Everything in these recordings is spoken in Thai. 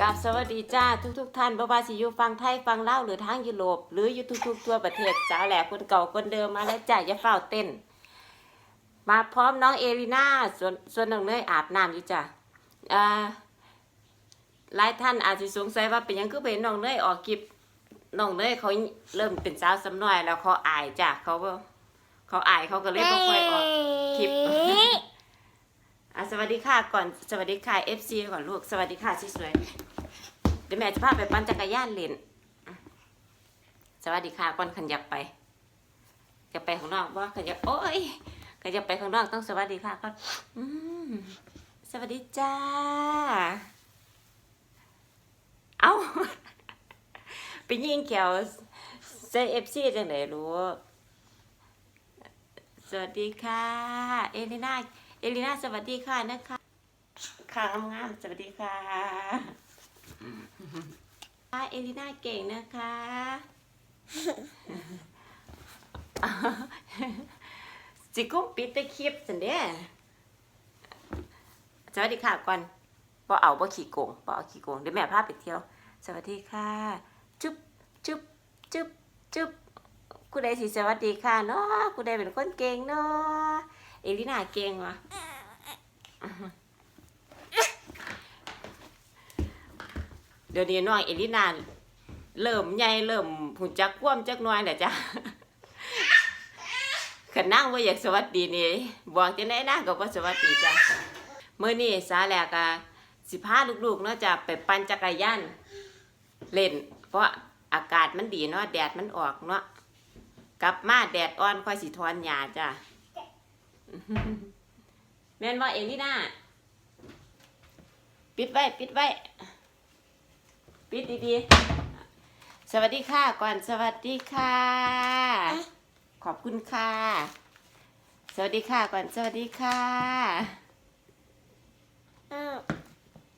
กับสวัสดีจ้าทุกทุกๆท่านบ่ว่าสิอยู่ฟังไทยฟังลาวหรือทางยุโรป หรืออยู่ทุกๆ ทั่วประเทศสาวแหล่คนเก่าคนเดิมมาแล้วจ้าอย่าเฝ้าเต้น มาพร้อมน้องเอริน่าส่วนส่วนน้องเนยอาบน้ำอยู่จ้ะอ่าหลายท่านอาจจะสงสัยว่าเป็นหยังคือเป็นน้องเนยออกคลิปน้องเนยเขาเริ่มเป็นสาวสำน้อยแล้วเขาอายจ้ะเขาบ่เขาอายเขาก็เลยบ่ค่อยออกคลิปอะสวัสดีค่ะก่อนสวัสดีค่ะ FC ก่อนลูกสวัสดีค่ะสวยๆ เดี๋ยวแม่จะพาไปปั่นจักรยานเล่นสวัสดีค่ะก่อนขันอยากไปอยากไปข้างนอกว่าขันอยากโอ้ยขันอยากไปข้างนอกต้องสวัสดีค่ะก่อนสวัสดีจ้า เอาไปยิงแขวใส่ FC จังไหนรู้สวัสดีค่ะ เอลิน่าเอลิน่าสวัสดีค่ะนะคะค่ะงามๆสวัสดีค่ะ เอลิน่าเก่งนะคะ จิกุ้มปิดได้คลิปสันเด้สวัสดีค่ะก่อนบ่เอาบ่ขี่โกงบ่เอาขี่โกงเดี๋ยวแม่พาไปเที่ยว สวัสดีค่ะ จุ๊บจุ๊บจุ๊บจุ๊บกูได้สิสวัสดีค่ะเนาะกูได้เป็นคนเก่งเนาะเอลิน่าเก่งวะ เดี๋ยวนี้น้องเอลินาเริ่มใหญ่เริ่มหุ่นจักคว่ำจักน้อยแหละจ้ะขันนั่งว่าอยากสวัสดีนี่บอกจะได้นะก็บ่สวัสดีจ้ะเมื่อนี้สาแหลกะสิพาลูกๆเนาะจะไปปั่นจักรยานเล่น เพราะอากาศมันดีเนาะแดดมันออกเนาะกลับมาแดดอ่อนค่อยสิทอนหญ้าจ้ะแม่นว่าเอลิน่าปิดไว้ ปิดไว้ ปิดดีๆ สวัสดีค่ะก่อนสวัสดีค่ะ ขอบคุณค่ะ สวัสดีค่ะก่อนสวัสดีค่ะ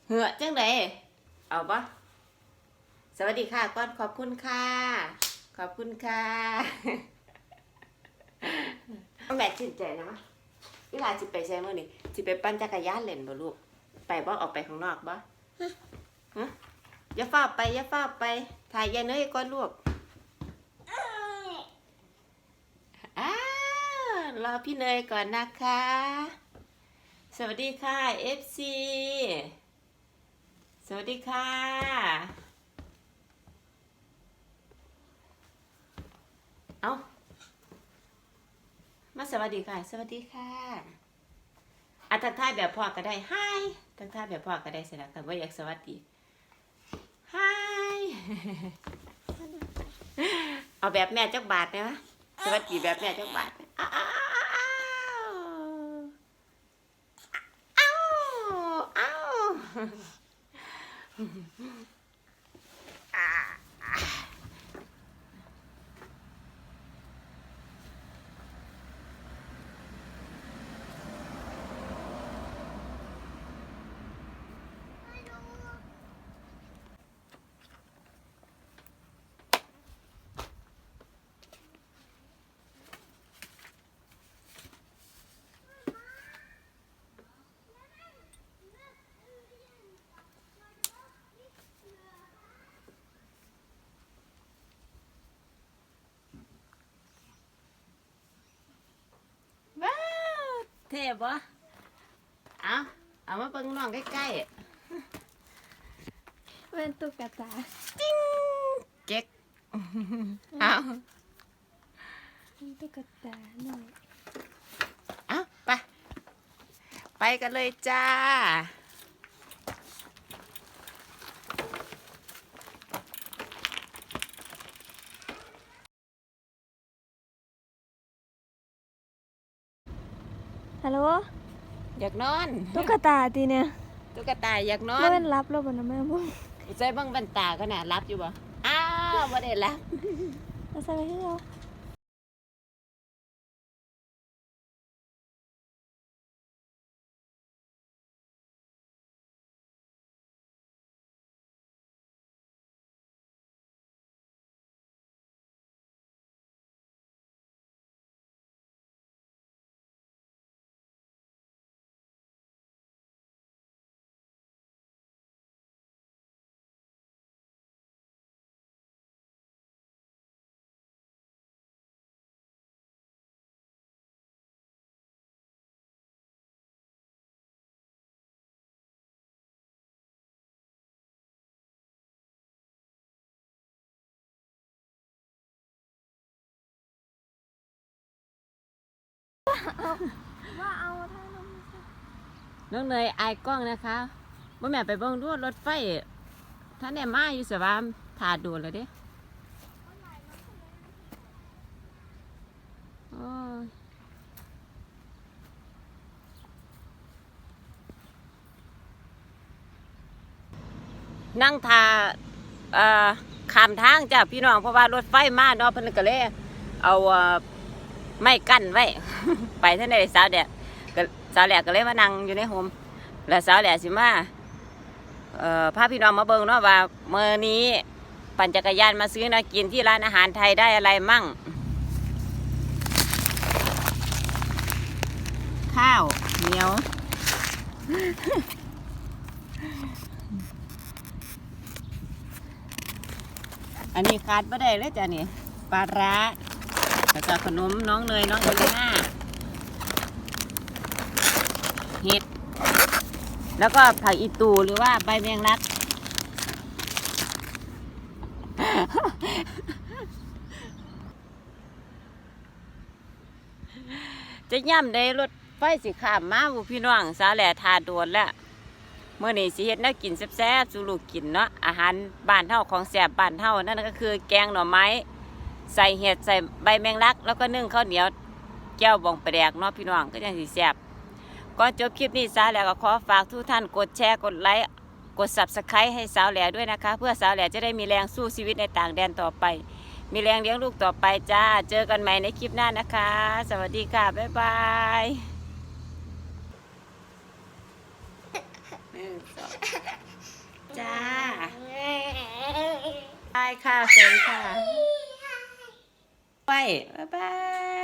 เหือจังไดเอาปะสวัสดีค่ะก่อนขอบคุณค่ะ ขอบคุณค่ะแม่ชื่นใจนะมะเวลาสิไปใช้มื่อนี่สิไปปั่นจักรยานเล่นบ่ลูก ไปบ่ออกไปข้างนอกบ่ฮะ อย่าฟ้าไปอย่าฟ้าไป ถ่ายยายเนยก่อนลูกอ้ารอพี่เนยก่อนนะคะ สวัสดีค่ะ FC สวัสดีค่ะ เอามาสวัสดีค่ะ สวัสดีค่ะอาทักทายแบบพ่อก็ได้ hi ทักทายแบบพ่อก็ได้สนะแต่ว่าอยากสวัสดี เอาแบบแม่จักบาทไหมวะสวัสดีแบบแม่จักบาทอ้าวอ้าวอ้าวว้าวเท่ปะเอาเอามาเบิ่งน้องใกล้เป็นตุ๊กตาๆจิ้งเก๊กเอาเป็นตุ๊กตาหน่อยเอาไป ไปกันเลยจ้า ฮัลโหลอยากนอนตุ๊กตาตีเนี่ยตุ๊กตาอยากนอไม่นเป็นรับแล้วบ่นะแม่บุ้งใส่เบังบันตาก็น่ะรับอยู่บ่อ้าวบ่ได้รับเอาใส่ไปให้เรา ว่าเอาท่าลมน้องเนยอายกล้องนะคะบ่แม่ไปเบิ่งดูรถไฟท่านแน่มาอยู่สวามถาโดนแล้วเด้โอ้ยนั่งทาขามทางจ้ะพี่น้องเพราะว่ารถไฟมาเนาะเพิ่นก็เลยเอาเอ่อ ไม้กั้นไว้ ไปท่านใดสาวแดดก็สาวแหลกก็เลยมานั่งอยู่ในโฮมแล้วสาวแหลกสิมาเอ่อพาพี่น้องมาเบิ่งเนาะว่าเมื่อนี้ปั่นจักรยานมาซื้อนะกินที่ร้านอาหารไทยได้อะไรมั่ง ข้าวเหนียว อันนี้ขาดไม่ได้เลยจ้ะนี่ปลาร้า แล้วก็ขนมน้องเนยน้องเอลิน่าเห็ด แล้วก็ผักอีตูหรือว่าใบแมงลัก จะย่ำได้รถไฟสิขามมาบุพี่น้องสาแหล่ทาโดวนแล้วเมื่อนี้สิเฮ็ดแนวกินแซ่บๆสู่ลูกกินเนาะอาหารบ้านเฮาของแซ่บบ้านเฮานั่นก็คือแกงหน่อไม้ ใส่เห็ดใส่ใบแมงลัก แล้วก็นึ่งข้าวเหนียวแก้วบองปลาแดกเนาะพี่น้องก็ยังสิแซ่บก่อนจบคลิปนี้สาวแหล่ก็ขอฝากทุกท่านกดแชร์กดไลค์กด Subscribe ให้สาวแหล่ด้วยนะคะ เพื่อสาวแหล่จะได้มีแรงสู้ชีวิตในต่างแดนต่อไป มีแรงเลี้ยงลูกต่อไปจ้า เจอกันใหม่ในคลิปหน้านะคะ สวัสดีค่ะ บ๊ายบายหนึ่งสองจ้าบายค่ะสวัสดีค่ะ 拜拜。拜拜